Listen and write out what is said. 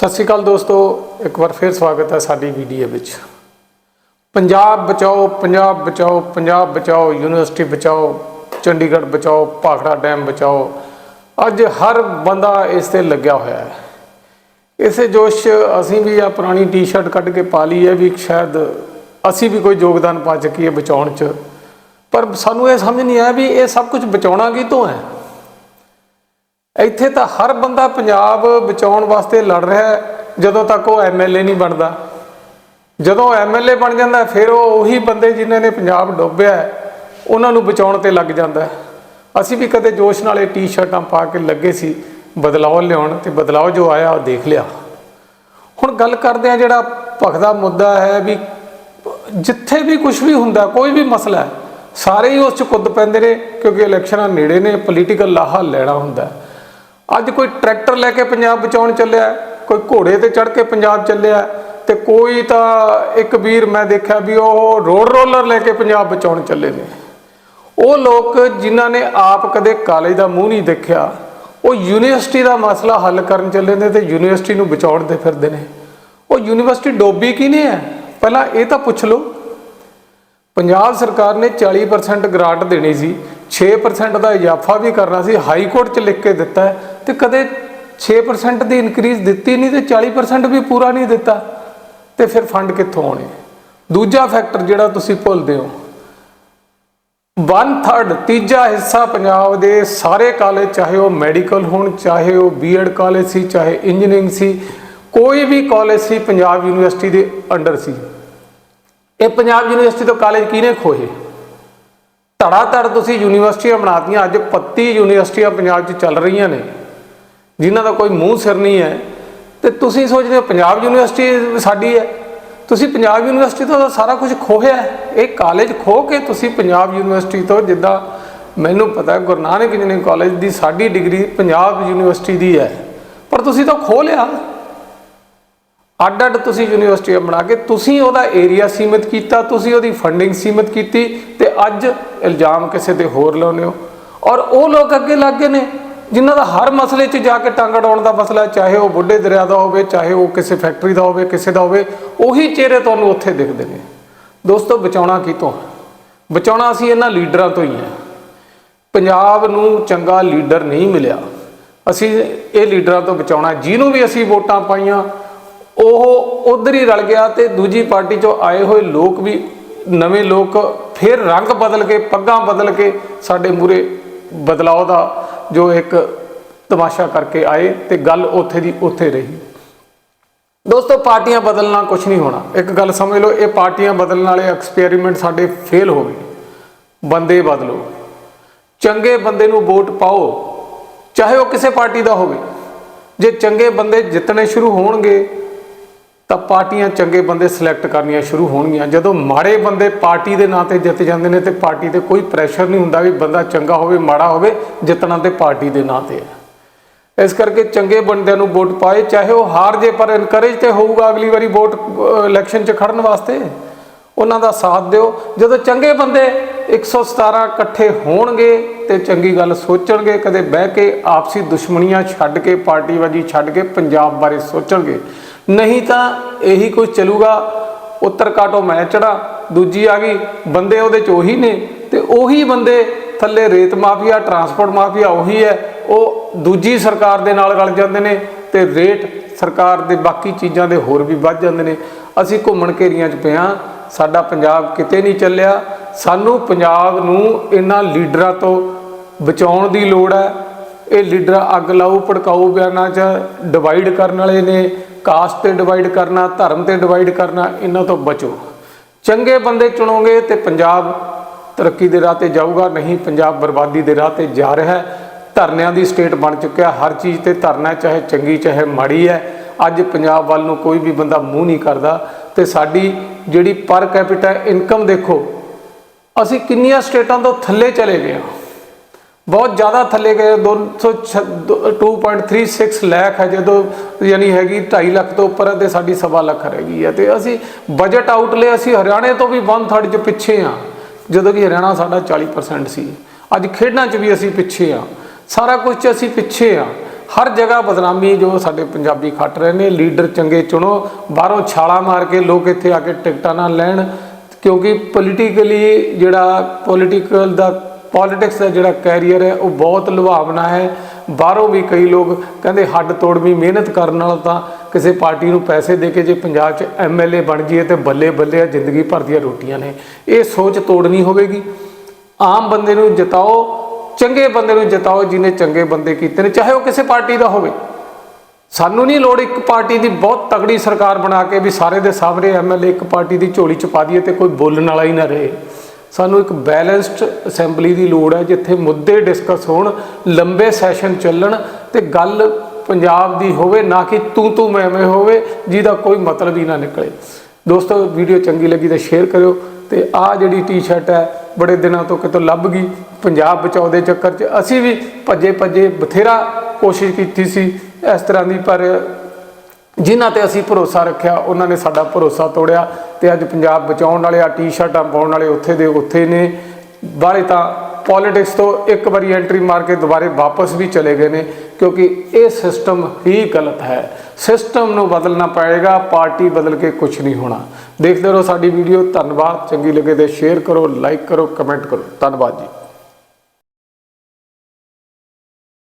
ਸਤਿ ਸ਼੍ਰੀ ਅਕਾਲ ਦੋਸਤੋ, ਇੱਕ ਵਾਰ ਫਿਰ ਸਵਾਗਤ ਹੈ ਸਾਡੀ ਵੀਡੀਓ ਵਿੱਚ। ਪੰਜਾਬ ਬਚਾਓ ਪੰਜਾਬ ਬਚਾਓ ਪੰਜਾਬ ਬਚਾਓ, ਯੂਨੀਵਰਸਿਟੀ ਬਚਾਓ, ਚੰਡੀਗੜ੍ਹ ਬਚਾਓ, ਭਾਖੜਾ ਡੈਮ ਬਚਾਓ, ਅੱਜ ਹਰ ਬੰਦਾ ਇਸ ਤੇ ਲੱਗਿਆ ਹੋਇਆ ਹੈ। ਇਸੇ ਜੋਸ਼ 'ਚ ਅਸੀਂ ਵੀ ਆ ਪੁਰਾਣੀ ਟੀ-ਸ਼ਰਟ ਕੱਢ ਕੇ ਪਾ ਲਈ ਹੈ ਵੀ ਸ਼ਾਇਦ ਅਸੀਂ ਵੀ ਕੋਈ ਯੋਗਦਾਨ ਪਾ ਸਕੀਏ ਬਚਾਉਣ 'ਚ। ਪਰ ਸਾਨੂੰ ਇਹ ਸਮਝ ਨਹੀਂ ਆਇਆ ਵੀ ਇਹ ਸਭ ਕੁਝ ਬਚਾਉਣਾ ਕੀ ਤੋਂ ਹੈ? ਇੱਥੇ ਤਾਂ ਹਰ ਬੰਦਾ ਪੰਜਾਬ ਬਚਾਉਣ ਵਾਸਤੇ ਲੜ ਰਿਹਾ ਹੈ, ਜਦੋਂ ਤੱਕ ਉਹ ਐਮਐਲਏ ਨਹੀਂ ਬਣਦਾ। ਜਦੋਂ ਐਮਐਲਏ ਬਣ ਜਾਂਦਾ, ਫਿਰ ਉਹ ਉਹੀ ਬੰਦੇ ਜਿਨ੍ਹਾਂ ਨੇ ਪੰਜਾਬ ਡੋਬਿਆ ਉਹਨਾਂ ਨੂੰ ਬਚਾਉਣ ਤੇ ਲੱਗ ਜਾਂਦਾ ਅਸੀਂ ਵੀ ਕਦੇ ਜੋਸ਼ ਨਾਲੇ ਟੀ-ਸ਼ਰਟਾਂ ਪਾ ਕੇ ਲੱਗੇ ਸੀ, ਬਦਲਾਅ ਲਿਆਉਣ ਤੇ ਬਦਲਾਅ ਜੋ ਆਇਆ ਉਹ ਦੇਖ ਲਿਆ। ਹੁਣ ਗੱਲ ਕਰਦੇ ਆ ਜਿਹੜਾ ਭਖਦਾ ਮੁੱਦਾ ਹੈ ਵੀ ਜਿੱਥੇ ਵੀ ਕੁਝ ਵੀ ਹੁੰਦਾ, ਕੋਈ ਵੀ ਮਸਲਾ ਸਾਰੇ ਹੀ ਉਸ ਚ ਕੁੱਦ ਪੈਂਦੇ ਨੇ, ਕਿਉਂਕਿ ਇਲੈਕਸ਼ਨਾਂ ਨੇੜੇ ਨੇ, ਪੋਲੀਟੀਕਲ ਲਾਹਾ ਲੈਣਾ ਹੁੰਦਾ ਹੈ। ਅੱਜ ਕੋਈ ਟਰੈਕਟਰ ਲੈ ਕੇ ਪੰਜਾਬ ਬਚਾਉਣ ਚੱਲਿਆ ਕੋਈ ਘੋੜੇ ਤੇ ਚੜ ਕੇ ਪੰਜਾਬ ਚੱਲਿਆ ਹੈ, ਤੇ ਕੋਈ ਤਾਂ ਇੱਕ ਵੀਰ ਮੈਂ ਦੇਖਿਆ ਵੀ ਉਹ ਰੋਡ ਰੋਲਰ ਲੈ ਕੇ ਪੰਜਾਬ ਬਚਾਉਣ ਚੱਲੇ ਨੇ। ਉਹ ਲੋਕ ਜਿਨ੍ਹਾਂ ਨੇ ਆਪ ਕਦੇ ਕਾਲਜ ਦਾ ਮੂੰਹ ਨਹੀਂ ਦੇਖਿਆ ਉਹ ਯੂਨੀਵਰਸਿਟੀ ਦਾ ਮਸਲਾ ਹੱਲ ਕਰਨ ਚੱਲੇ ਨੇ ਤੇ ਯੂਨੀਵਰਸਿਟੀ ਨੂੰ ਬਚਾਉਣ ਦੇ ਫਿਰਦੇ ਨੇ। ਉਹ ਯੂਨੀਵਰਸਿਟੀ ਡੋਬੀ ਕਿਨੇ ਹੈ ਪਹਿਲਾਂ ਇਹ ਤਾਂ ਪੁੱਛ ਲਓ। ਪੰਜਾਬ ਸਰਕਾਰ ਨੇ 40% ਗ੍ਰਾਂਟ ਦੇਣੀ ਸੀ 6% ਦਾ ਇਜ਼ਾਫਾ ਵੀ ਕਰਨਾ ਸੀ, ਹਾਈ ਕੋਰਟ 'ਚ ਲਿਖ ਕੇ ਦਿੱਤਾ ਹੈ ਤੇ ਕਦੇ 6% ਦੀ ਇਨਕਰੀਜ਼ ਦਿੱਤੀ ਨਹੀਂ ਤੇ 40% ਵੀ ਪੂਰਾ ਨਹੀਂ ਦਿੱਤਾ। ਤੇ ਫਿਰ ਫੰਡ ਕਿੱਥੋਂ ਆਉਣੇ? ਦੂਜਾ ਫੈਕਟਰ ਜਿਹੜਾ ਤੁਸੀਂ ਭੁੱਲਦੇ ਹੋ। 1/3 ਤੀਜਾ ਹਿੱਸਾ ਪੰਜਾਬ ਦੇ ਸਾਰੇ ਕਾਲਜ, ਚਾਹੇ ਉਹ ਮੈਡੀਕਲ ਹੋਣ, ਚਾਹੇ ਉਹ ਬੀਐਡ ਕਾਲਜ ਸੀ, ਚਾਹੇ ਇੰਜੀਨੀਅਰਿੰਗ ਸੀ, ਕੋਈ ਵੀ ਕਾਲਜ ਸੀ, ਪੰਜਾਬ ਯੂਨੀਵਰਸਿਟੀ ਦੇ ਅੰਡਰ ਸੀ। ਇਹ ਪੰਜਾਬ ਯੂਨੀਵਰਸਿਟੀ ਤੋਂ ਕਾਲਜ ਕਿਹਨੇ ਖੋਹੇ? ਧੜਾਧੜ ਤੁਸੀਂ ਯੂਨੀਵਰਸਿਟੀਆਂ ਬਣਾਤੀਆਂ, ਅੱਜ 25 ਯੂਨੀਵਰਸਿਟੀਆਂ ਪੰਜਾਬ 'ਚ ਚੱਲ ਰਹੀਆਂ ਨੇ, ਜਿਨ੍ਹਾਂ ਦਾ ਕੋਈ ਮੂੰਹ ਸਿਰ ਨਹੀਂ ਹੈ, ਤੇ ਤੁਸੀਂ ਸੋਚਦੇ ਹੋ ਪੰਜਾਬ ਯੂਨੀਵਰਸਿਟੀ ਸਾਡੀ ਹੈ। ਤੁਸੀਂ ਪੰਜਾਬ ਯੂਨੀਵਰਸਿਟੀ ਤੋਂ ਸਾਰਾ ਕੁਝ ਖੋਹਿਆ ਇਹ ਕਾਲਜ ਖੋ ਕੇ ਤੁਸੀਂ ਪੰਜਾਬ ਯੂਨੀਵਰਸਿਟੀ ਤੋਂ ਜਿੱਦਾਂ ਮੈਨੂੰ ਪਤਾ ਹੈ, ਗੁਰੂ ਨਾਨਕ ਇੰਜੀਨੀਅਰਿੰਗ ਕਾਲਜ ਦੀ ਸਾਡੀ ਡਿਗਰੀ ਪੰਜਾਬ ਯੂਨੀਵਰਸਿਟੀ ਦੀ ਹੈ, ਪਰ ਤੁਸੀਂ ਤਾਂ ਖੋ ਲਿਆ। ਅੱਡ ਅੱਡ ਤੁਸੀਂ ਯੂਨੀਵਰਸਿਟੀਆਂ ਬਣਾ ਕੇ ਤੁਸੀਂ ਉਹਦਾ ਏਰੀਆ ਸੀਮਿਤ ਕੀਤਾ, ਤੁਸੀਂ ਉਹਦੀ ਫੰਡਿੰਗ ਸੀਮਿਤ ਕੀਤੀ ਤੇ ਅੱਜ ਇਲਜ਼ਾਮ ਕਿਸੇ ਤੇ ਹੋਰ ਲਾਉਂਦੇ ਹੋ? ਔਰ ਉਹ ਲੋਕ ਅੱਗੇ ਲੱਗ ਗਏ ਨੇ, ਜਿਨ੍ਹਾਂ ਦਾ ਹਰ ਮਸਲੇ 'ਚ ਜਾ ਕੇ ਟੰਗ ਅੜਾਉਣ ਦਾ ਮਸਲਾ, ਚਾਹੇ ਉਹ ਬੁੱਢੇ ਦਰਿਆ ਦਾ ਹੋਵੇ, ਚਾਹੇ ਉਹ ਕਿਸੇ ਫੈਕਟਰੀ ਦਾ ਹੋਵੇ, ਕਿਸੇ ਦਾ ਹੋਵੇ, ਉਹੀ ਚਿਹਰੇ ਤੁਹਾਨੂੰ ਉੱਥੇ ਦਿਖਦੇ ਨੇ। ਦੋਸਤੋ, ਬਚਾਉਣਾ ਕੀ ਤੋਂ ਬਚਾਉਣਾ ਅਸੀਂ ਇਹਨਾਂ ਲੀਡਰਾਂ ਤੋਂ ਹੀ ਹੈ। ਪੰਜਾਬ ਨੂੰ ਚੰਗਾ ਲੀਡਰ ਨਹੀਂ ਮਿਲਿਆ। ਅਸੀਂ ਇਹ ਲੀਡਰਾਂ ਤੋਂ ਬਚਾਉਣਾ, ਜਿਹਨੂੰ ਵੀ ਅਸੀਂ ਵੋਟਾਂ ਪਾਈਆਂ, ਉਹ ਉਧਰ ਹੀ ਰਲ ਗਿਆ ਤੇ ਦੂਜੀ ਪਾਰਟੀ ਚੋਂ ਆਏ ਹੋਏ ਲੋਕ ਵੀ, ਨਵੇਂ ਲੋਕ ਫਿਰ ਰੰਗ ਬਦਲ ਕੇ, ਪੱਗਾਂ ਬਦਲ ਕੇ ਸਾਡੇ ਮੂਰੇ ਬਦਲਾਅ ਦਾ ਜੋ ਇੱਕ ਤਮਾਸ਼ਾ ਕਰਕੇ ਆਏ ਤੇ ਗੱਲ ਉੱਥੇ ਦੀ ਉੱਥੇ ਰਹੀ। ਦੋਸਤੋ, ਪਾਰਟੀਆਂ ਬਦਲਣਾ ਕੁਝ ਨਹੀਂ ਹੋਣਾ। ਇੱਕ ਗੱਲ ਸਮਝ ਲਓ, ਇਹ ਪਾਰਟੀਆਂ ਬਦਲਣ ਵਾਲੇ ਐਕਸਪੈਰੀਮੈਂਟ ਸਾਡੇ ਫੇਲ ਹੋ ਗਏ। ਬੰਦੇ ਬਦਲੋ। ਚੰਗੇ ਬੰਦੇ ਨੂੰ ਵੋਟ ਪਾਓ, ਚਾਹੇ ਉਹ ਕਿਸੇ ਪਾਰਟੀ ਦਾ ਹੋਵੇ। ਜੇ ਚੰਗੇ ਬੰਦੇ ਜਿੱਤਣੇ ਸ਼ੁਰੂ ਹੋਣਗੇ ਤਾਂ ਪਾਰਟੀਆਂ ਚੰਗੇ ਬੰਦੇ ਸਿਲੈਕਟ ਕਰਨੀਆਂ ਸ਼ੁਰੂ ਹੋਣਗੀਆਂ। ਜਦੋਂ ਮਾੜੇ ਬੰਦੇ ਪਾਰਟੀ ਦੇ ਨਾਂ ਤੇ ਜਿੱਤ ਜਾਂਦੇ ਨੇ ਤੇ ਪਾਰਟੀ ਤੇ ਕੋਈ ਪ੍ਰੈਸ਼ਰ ਨਹੀਂ ਹੁੰਦਾ ਵੀ ਬੰਦਾ ਚੰਗਾ ਹੋਵੇ, ਮਾੜਾ ਹੋਵੇ, ਜਿੱਤਣਾ ਤੇ ਪਾਰਟੀ ਦੇ ਨਾਂ ਤੇ ਹੈ। ਇਸ ਕਰਕੇ ਚੰਗੇ ਬੰਦਿਆਂ ਨੂੰ ਵੋਟ ਪਾਏ, ਚਾਹੇ ਉਹ ਹਾਰ ਜੇ ਪਰ ਇਨਕਰੇਜ ਤੇ ਹੋਊਗਾ ਅਗਲੀ ਵਾਰੀ ਵੋਟ ਇਲੈਕਸ਼ਨ 'ਚ ਖੜਨ ਵਾਸਤੇ। ਉਹਨਾਂ ਦਾ ਸਾਥ ਦਿਓ। ਜਦੋਂ ਚੰਗੇ ਬੰਦੇ 117 ਇਕੱਠੇ ਹੋਣਗੇ ਤੇ ਚੰਗੀ ਗੱਲ ਸੋਚਣਗੇ, ਕਦੇ ਬਹਿ ਕੇ ਆਪਸੀ ਦੁਸ਼ਮਣੀਆਂ ਛੱਡ ਕੇ ਪਾਰਟੀਬਾਜੀ ਛੱਡ ਕੇ ਪੰਜਾਬ ਬਾਰੇ ਸੋਚਣਗੇ। ਨਹੀਂ ਤਾਂ ਇਹੀ ਕੁਝ ਚੱਲੂਗਾ ਉੱਤਰ ਕਾਟੋ ਮੈਂ ਚੜਾ ਦੂਜੀ ਆ ਗਈ, ਬੰਦੇ ਉਹਦੇ ਚ ਉਹੀ ਨੇ ਤੇ ਉਹੀ ਬੰਦੇ ਥੱਲੇ ਰੇਤ ਮਾਫੀਆ, ਟਰਾਂਸਪੋਰਟ ਮਾਫੀਆ ਉਹੀ ਹੈ, ਉਹ ਦੂਜੀ ਸਰਕਾਰ ਦੇ ਨਾਲ ਰਲ ਜਾਂਦੇ ਨੇ ਤੇ ਰੇਟ ਸਰਕਾਰ ਦੇ ਬਾਕੀ ਚੀਜ਼ਾਂ ਦੇ ਹੋਰ ਵੀ ਵੱਧ ਜਾਂਦੇ ਨੇ। ਅਸੀਂ ਘੁੰਮਣ ਘੇਰੀਆਂ 'ਚ ਪਿਆ ਸਾਡਾ ਪੰਜਾਬ ਕਿਤੇ ਨਹੀਂ ਚੱਲਿਆ ਸਾਨੂੰ ਪੰਜਾਬ ਨੂੰ ਇਹਨਾਂ ਲੀਡਰਾਂ ਤੋਂ ਬਚਾਉਣ ਦੀ ਲੋੜ ਹੈ। ਇਹ ਲੀਡਰ ਅੱਗ ਲਾਊ, ਭੜਕਾਊ ਬਿਆਨਾਂ 'ਚ ਡਿਵਾਈਡ ਕਰਨ ਵਾਲੇ ਨੇ, ਕਾਸਟ ਤੇ ਡਿਵਾਈਡ ਕਰਨਾ, ਧਰਮ ਤੇ ਡਿਵਾਈਡ ਕਰਨਾ, ਇਹਨਾਂ ਤੋਂ ਬਚੋ। ਚੰਗੇ ਬੰਦੇ ਚੁਣੋਗੇ ਤੇ ਪੰਜਾਬ ਤਰੱਕੀ ਦੇ ਰਾਹ ਤੇ ਜਾਊਗਾ, ਨਹੀਂ ਪੰਜਾਬ ਬਰਬਾਦੀ ਦੇ ਰਾਹ ਤੇ ਜਾ ਰਿਹਾ ਹੈ। ਧਰਨਿਆਂ ਦੀ ਸਟੇਟ ਬਣ ਚੁੱਕਿਆ, ਹਰ ਚੀਜ਼ ਤੇ ਧਰਨਾ ਚਾਹੇ ਚੰਗੀ, ਚਾਹੇ ਮਾੜੀ ਹੈ। ਅੱਜ ਪੰਜਾਬ ਵੱਲ ਨੂੰ ਕੋਈ ਵੀ ਬੰਦਾ ਮੂੰਹ ਨਹੀਂ ਕਰਦਾ ਤੇ ਸਾਡੀ ਜਿਹੜੀ ਪਰ ਕੈਪੀਟਾ ਇਨਕਮ ਦੇਖੋ ਅਸੀਂ ਕਿੰਨੀਆਂ ਸਟੇਟਾਂ ਤੋਂ ਥੱਲੇ ਚਲੇ ਗਏ ਹਾਂ। ਬਹੁਤ ਜ਼ਿਆਦਾ ਥੱਲੇ ਗਏ 2.36 ਲੱਖ ਹੈ ਜਦੋਂ ਯਾਨੀ ਹੈਗੀ 2.5 ਲੱਖ ਤੋਂ ਉੱਪਰ ਹੈ ਤੇ ਸਾਡੀ ਸਵਾ ਲੱਖ ਰਹਿ ਗਈ ਹੈ। ਤੇ ਅਸੀਂ ਬਜਟ ਆਊਟਲੇ ਅਸੀਂ ਹਰਿਆਣੇ ਤੋਂ ਵੀ 1/3 ਚ ਪਿੱਛੇ ਆ ਜਦੋਂ ਕਿ ਹਰਿਆਣਾ ਸਾਡਾ 40% ਸੀ। ਅੱਜ ਖੇਡਾਂ 'ਚ ਵੀ ਅਸੀਂ ਪਿੱਛੇ ਆ ਸਾਰਾ ਕੁਝ 'ਚ ਅਸੀਂ ਪਿੱਛੇ ਆ ਹਰ ਜਗ੍ਹਾ ਬਦਨਾਮੀ ਜੋ ਸਾਡੇ ਪੰਜਾਬੀ ਖੱਟ ਰਹੇ ਨੇ ਲੀਡਰ ਚੰਗੇ ਚੁਣੋ, ਬਾਹਰੋਂ ਛਾਲਾ ਮਾਰ ਕੇ ਲੋਕ ਇੱਥੇ ਆ ਕੇ ਟਿਕਟਾਂ ਨਾ ਲੈਣ ਕਿਉਂਕਿ ਪੋਲੀਟੀਕਲੀ ਜਿਹੜਾ ਪੋਲੀਟੀਕਲ ਦਾ ਪੋਲਿਟਿਕਸ ਦਾ ਜਿਹੜਾ ਕੈਰੀਅਰ ਹੈ, ਉਹ ਬਹੁਤ ਲੁਭਾਵਣਾ ਹੈ। ਬਾਹਰੋਂ ਵੀ ਕਈ ਲੋਕ ਕਹਿੰਦੇ ਹੱਡ ਤੋੜਵੀਂ ਮਿਹਨਤ ਕਰਨ ਨਾਲ ਤਾਂ ਕਿਸੇ ਪਾਰਟੀ ਨੂੰ ਪੈਸੇ ਦੇ ਕੇ ਜੇ ਪੰਜਾਬ 'ਚ ਐਮਐਲਏ ਬਣ ਜਾਈਏ ਤੇ ਬੱਲੇ ਬੱਲੇ ਆ ਜ਼ਿੰਦਗੀ ਭਰ ਦੀਆਂ ਰੋਟੀਆਂ ਨੇ। ਇਹ ਸੋਚ ਤੋੜਨੀ ਹੋਵੇਗੀ। ਆਮ ਬੰਦੇ ਨੂੰ ਜਿਤਾਓ, ਚੰਗੇ ਬੰਦੇ ਨੂੰ ਜਿਤਾਓ ਜਿਹਨੇ ਚੰਗੇ ਬੰਦੇ ਕੀਤੇ ਨੇ, ਚਾਹੇ ਉਹ ਕਿਸੇ ਪਾਰਟੀ ਦਾ ਹੋਵੇ। ਸਾਨੂੰ ਨਹੀਂ ਲੋੜ ਇੱਕ ਪਾਰਟੀ ਦੀ ਬਹੁਤ ਤਗੜੀ ਸਰਕਾਰ ਬਣਾ ਕੇ ਵੀ ਸਾਰੇ ਦੇ ਸਾਹਮਣੇ ਐਮਐਲਏ ਇੱਕ ਪਾਰਟੀ ਦੀ ਝੋਲੀ ਚ ਪਾ ਦਈਏ ਤੇ ਕੋਈ ਬੋਲਣ ਵਾਲਾ ਹੀ ਨਾ ਰਹੇ। ਸਾਨੂੰ ਇੱਕ ਬੈਲੈਂਸਡ ਅਸੈਂਬਲੀ ਦੀ ਲੋੜ ਹੈ ਜਿੱਥੇ ਮੁੱਦੇ ਡਿਸਕਸ ਹੋਣ, ਲੰਬੇ ਸੈਸ਼ਨ ਚੱਲਣ ਤੇ ਗੱਲ ਪੰਜਾਬ ਦੀ ਹੋਵੇ, ਨਾ ਕਿ ਤੂੰ ਤੂੰ ਮੈਂ ਮੈਂ ਹੋਵੇ, ਜਿਹਦਾ ਕੋਈ ਮਤਲਬ ਹੀ ਨਾ ਨਿਕਲੇ। ਦੋਸਤੋ ਵੀਡੀਓ ਚੰਗੀ ਲੱਗੀ ਤਾਂ ਸ਼ੇਅਰ ਕਰਿਓ ਤੇ ਆਹ ਜਿਹੜੀ ਟੀ-ਸ਼ਰਟ ਹੈ, ਬੜੇ ਦਿਨਾਂ ਤੋਂ ਕਿਤੋਂ ਲੱਭ ਗਈ। ਪੰਜਾਬ ਬਚਾਓ ਦੇ ਚੱਕਰ 'ਚ ਅਸੀਂ ਵੀ ਭੱਜੇ ਭੱਜੇ ਬਥੇਰਾ ਕੋਸ਼ਿਸ਼ ਕੀਤੀ ਸੀ। ਇਸ ਤਰ੍ਹਾਂ ਦੀ, ਪਰ ਜਿਨ੍ਹਾਂ ਤੇ ਅਸੀਂ ਭਰੋਸਾ ਰੱਖਿਆ, ਉਹਨਾਂ ਨੇ ਸਾਡਾ ਭਰੋਸਾ ਤੋੜਿਆ ਤੇ ਅੱਜ ਪੰਜਾਬ ਬਚਾਉਣ ਵਾਲੇ ਆ, ਟੀ-ਸ਼ਰਟਾਂ ਪਾਉਣ ਵਾਲੇ ਉੱਥੇ ਦੇ ਉੱਥੇ ਨੇ। ਬਾਹਲੇ ਤਾਂ ਪੋਲਿਟਿਕਸ ਤੋਂ ਇੱਕ ਵਾਰੀ ਐਂਟਰੀ ਮਾਰ ਕੇ ਦੁਬਾਰੇ ਵਾਪਸ ਵੀ ਚਲੇ ਗਏ ਨੇ, ਕਿਉਂਕਿ ਇਹ ਸਿਸਟਮ ਹੀ ਗਲਤ ਹੈ। ਸਿਸਟਮ ਨੂੰ ਬਦਲਣਾ ਪਏਗਾ, ਪਾਰਟੀ ਬਦਲ ਕੇ ਕੁਝ ਨਹੀਂ ਹੋਣਾ। ਦੇਖਦੇ ਰਹੋ ਸਾਡੀ ਵੀਡੀਓ ਧੰਨਵਾਦ। ਚੰਗੀ ਲੱਗੇ ਤੇ ਸ਼ੇਅਰ ਕਰੋ ਲਾਈਕ ਕਰੋ ਕਮੈਂਟ ਕਰੋ। ਧੰਨਵਾਦ ਜੀ।